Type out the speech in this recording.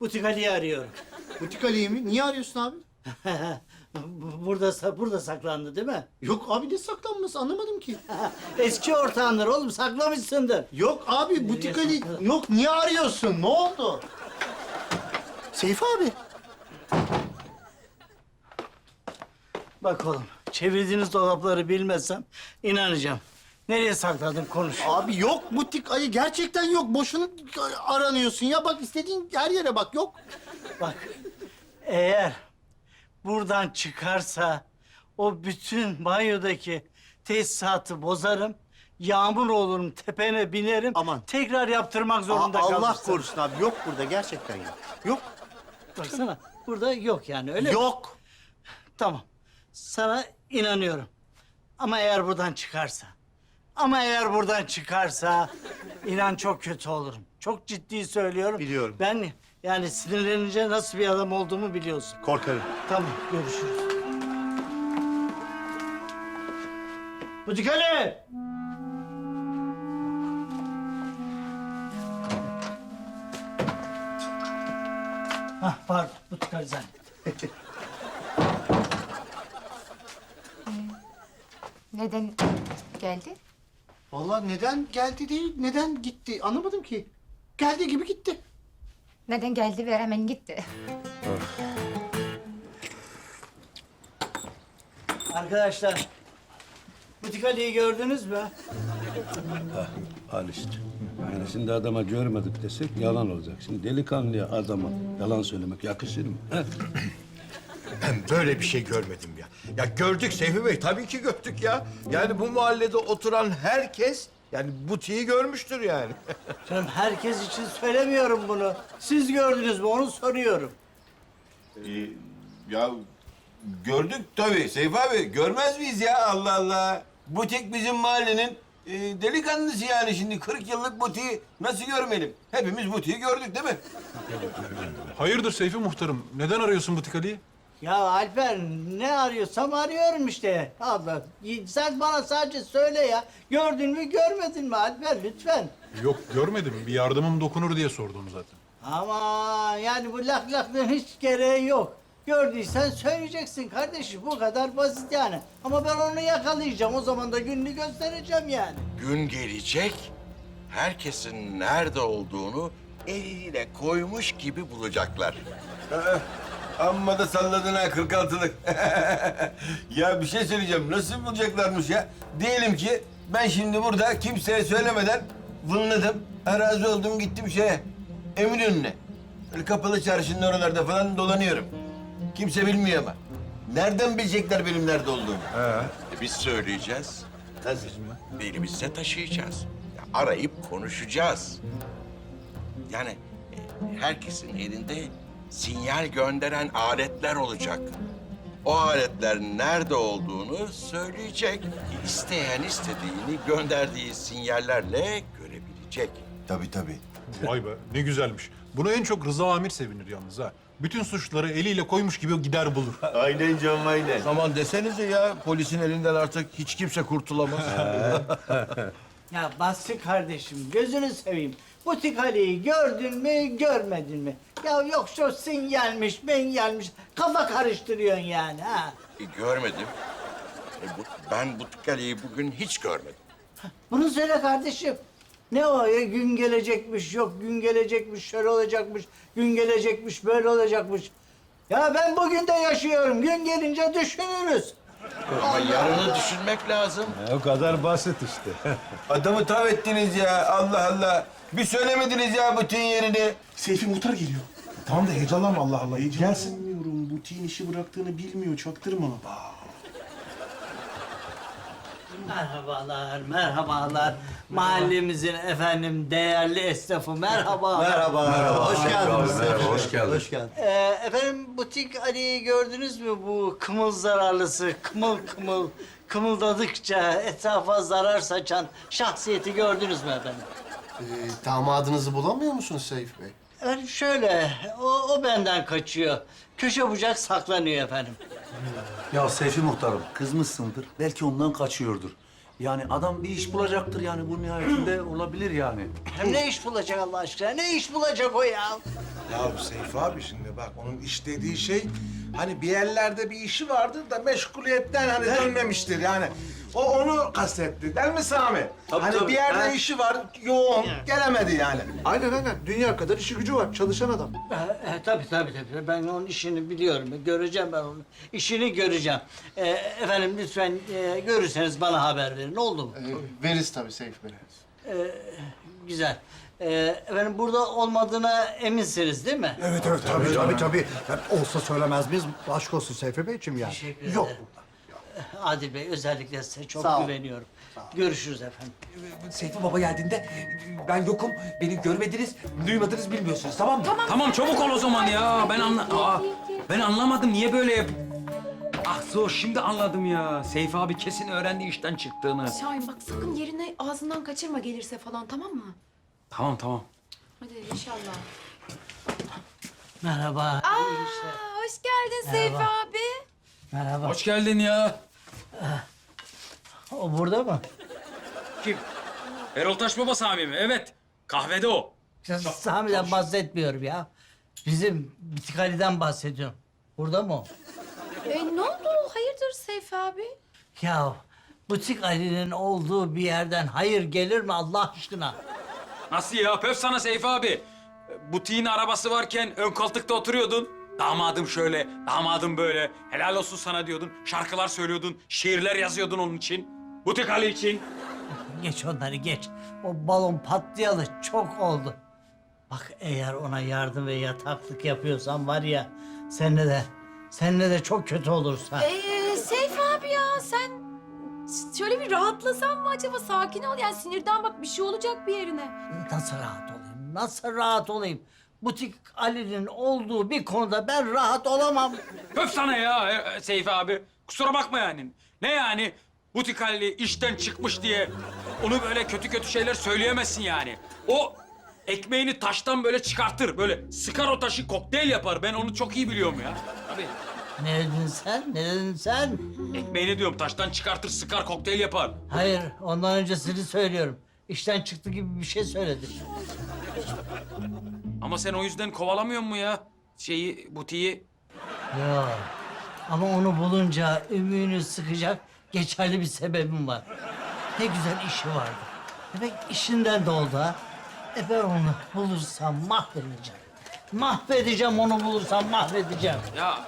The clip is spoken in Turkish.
Butik Ali'yi arıyorum. Butik Ali'yi mi? Niye arıyorsun abi? burada burada saklandı değil mi? Yok abi ne saklanması anlamadım ki. Eski ortağındır oğlum saklamışsındır. Yok abi Butik Ali... Yok niye arıyorsun? Ne oldu? Seyfi abi. Bak oğlum çevirdiğiniz dolapları bilmezsem inanacağım. Nereye sakladın konuş. Abi yok Butik Ali gerçekten yok. Boşuna aranıyorsun ya. Bak istediğin her yere bak yok. Bak eğer buradan çıkarsa o bütün banyodaki tesisatı bozarım. Yağmur olurum, tepene binerim. Aman. Tekrar yaptırmak zorunda Aa, Allah kalırsın. korusun abi. Yok burada gerçekten yok. Yok. Baksana burada yok yani öyle mi? Yok. Tamam. Sana inanıyorum. Ama eğer buradan çıkarsa... Ama eğer buradan çıkarsa... inan çok kötü olurum. Çok ciddi söylüyorum. Biliyorum. Ben yani sinirlenince nasıl bir adam olduğumu biliyorsun. Korkarım. Tamam, görüşürüz. Butik Ali! Hah, pardon. Butik Ali zannettim. Neden geldi? Vallahi neden geldi değil, neden gitti anlamadım ki. Geldiği gibi gitti. Neden geldi ve hemen gitti? Arkadaşlar, Butik Ali'yi gördünüz mü? Al işte. Yani şimdi adama görmedik desek yalan olacak. Şimdi delikanlıya adama yalan söylemek yakışır mı? He? Ben böyle bir şey görmedim ya. Ya gördük Seyfi Bey, tabii ki gördük ya. Yani bu mahallede oturan herkes yani butiği görmüştür yani. Canım herkes için söylemiyorum bunu. Siz gördünüz mü onu soruyorum. Ee, ya gördük tabii Seyfi abi. Görmez miyiz ya Allah Allah. Butik bizim mahallenin e, delikanlısı yani şimdi 40 yıllık butiği nasıl görmeyelim? Hepimiz butiği gördük değil mi? Hayırdır Seyfi Muhtarım? Neden arıyorsun Butik Ali'yi? Ya Alper ne arıyorsam arıyorum işte. Abla sen bana sadece söyle ya. Gördün mü görmedin mi Alper lütfen. Yok görmedim. Bir yardımım dokunur diye sordum zaten. Ama yani bu lak laklığın hiç gereği yok. Gördüysen söyleyeceksin kardeşim. Bu kadar basit yani. Ama ben onu yakalayacağım. O zaman da gününü göstereceğim yani. Gün gelecek, herkesin nerede olduğunu eliyle koymuş gibi bulacaklar. Amma da salladın ha 46'lık. ya bir şey söyleyeceğim. Nasıl bulacaklarmış ya? Diyelim ki ben şimdi burada kimseye söylemeden vınladım. Arazi oldum gittim şeye. Eminönü'ne. Böyle kapalı çarşının oralarda falan dolanıyorum. Kimse bilmiyor ama. Nereden bilecekler benim nerede olduğumu? E biz söyleyeceğiz, Nasıl? elimizde taşıyacağız. Ya arayıp konuşacağız. Yani e, herkesin elinde sinyal gönderen aletler olacak. O aletler nerede olduğunu söyleyecek. İsteyen istediğini gönderdiği sinyallerle görebilecek. Tabii tabii. Vay be ne güzelmiş. Bunu en çok Rıza Amir sevinir yalnız ha. Bütün suçları eliyle koymuş gibi gider bulur. Aynen canım aynen. Aman desenize ya, polisin elinden artık hiç kimse kurtulamaz. Ya Basri kardeşim gözünü seveyim. Butik Ali'yi gördün mü görmedin mi? Ya yok şu sinyalmiş menyalmiş kafa karıştırıyorsun yani ha. E, görmedim. E, bu, ben bu kaleyi bugün hiç görmedim. Bunu söyle kardeşim. Ne o ya gün gelecekmiş yok gün gelecekmiş şöyle olacakmış gün gelecekmiş böyle olacakmış. Ya ben bugün de yaşıyorum gün gelince düşünürüz. Ama yarını düşünmek lazım. E, o kadar basit işte. Adamı tav ettiniz ya Allah Allah. Bir söylemediniz ya bütün yerini. Seyfi Muhtar geliyor. Tamam da heyecanlanma Allah Allah. Gelsin. Bilmiyorum. Butiğin işi bıraktığını bilmiyor. Çaktırma. Merhabalar, merhabalar. Mahallemizin efendim değerli esnafı merhaba. Merhaba. Merhaba. Hoş geldiniz. Merhaba, hoş geldin. Hoş geldin. Ee, efendim butik Ali'yi gördünüz mü bu kımıl zararlısı kımıl kımıl kımıldadıkça etrafa zarar saçan şahsiyeti gördünüz mü efendim? Ee, damadınızı bulamıyor musunuz Seyfi Bey? Efendim şöyle o, o benden kaçıyor. Köşe bucak saklanıyor efendim. Ya Seyfi Muhtarım, kızmışsındır. Belki ondan kaçıyordur. Yani adam bir iş bulacaktır yani bu nihayetinde olabilir yani. Hem ne iş bulacak Allah aşkına? Ne iş bulacak o ya? Ya Seyfi abi şimdi bak onun istediği şey hani bir yerlerde bir işi vardır da meşguliyetten hani dönmemiştir yani. O onu kastetti değil mi Sami? Tabii, hani tabii. bir yerde Ha. işi var yoğun gelemedi yani. Aynen aynen. Dünya kadar işi gücü var. Çalışan adam. E, e, tabii tabii tabii. Ben onun işini biliyorum. Göreceğim ben onu. İşini göreceğim. E, efendim lütfen e, görürseniz bana haber verin. Oldu mu? veririz tabii Seyfi Bey. Güzel. E, efendim burada olmadığına eminsiniz değil mi? Evet evet tabii tabii tabii. olsa söylemez miyiz? Aşk olsun Seyfi Beyciğim yani. Teşekkür Yok. ederim. Adil Bey özellikle size çok Sağ ol. güveniyorum. Görüşürüz efendim. Seyfi Baba geldiğinde ben yokum, beni görmediniz, duymadınız, bilmiyorsunuz tamam mı? Tamam. çabuk ol o zaman ya. Ben anla... Aa, ben anlamadım niye böyle yap... Ah Zor şimdi anladım ya. Seyfi abi kesin öğrendi işten çıktığını. Şahin bak sakın yerine ağzından kaçırma gelirse falan tamam mı? Tamam tamam. Hadi inşallah. Merhaba. Aa, hoş geldin Seyfi abi. Merhaba. Hoş geldin ya. O burada mı? Kim? Erol Taş Baba Sami mi? Evet. Kahvede o. Ya Sami'den bahsetmiyorum ya. Bizim Bitik Ali'den bahsediyorum. Burada mı o? E, ne oldu? Hayırdır Seyfi abi? Ya Butik Ali'nin olduğu bir yerden hayır gelir mi Allah aşkına? Nasıl ya? Pöf sana Seyfi abi. Butiğin arabası varken ön koltukta oturuyordun. Damadım şöyle, damadım böyle. Helal olsun sana diyordun. Şarkılar söylüyordun, şiirler yazıyordun onun için. Butik Ali için. Geç onları geç. O balon patlayalı çok oldu. Bak eğer ona yardım ve yataklık yapıyorsan var ya seninle de seninle de çok kötü olursa. Ee, Seyfi abi ya sen şöyle bir rahatlasan mı acaba? Sakin ol yani sinirden bak bir şey olacak bir yerine. Nasıl rahat olayım? Nasıl rahat olayım? Butik Ali'nin olduğu bir konuda ben rahat olamam. Pöf sana ya e, e, Seyfi abi. Kusura bakma yani. Ne yani? Butik Ali işten çıkmış diye onu böyle kötü kötü şeyler söyleyemezsin yani. O ekmeğini taştan böyle çıkartır. Böyle sıkar o taşı kokteyl yapar. Ben onu çok iyi biliyorum ya. Tabii. Ne dedin sen? Ne dedin sen? Ekmeğini diyorum taştan çıkartır sıkar kokteyl yapar. Hayır, ondan öncesini söylüyorum. İşten çıktı gibi bir şey söyledi. Ama sen o yüzden kovalamıyor mu ya? Şeyi, butiği. Yok. Ama onu bulunca ümüğünü sıkacak geçerli bir sebebim var. Ne güzel işi vardı. Demek işinden de oldu ha. E ben onu bulursam mahvedeceğim. Mahvedeceğim onu bulursam mahvedeceğim. Ya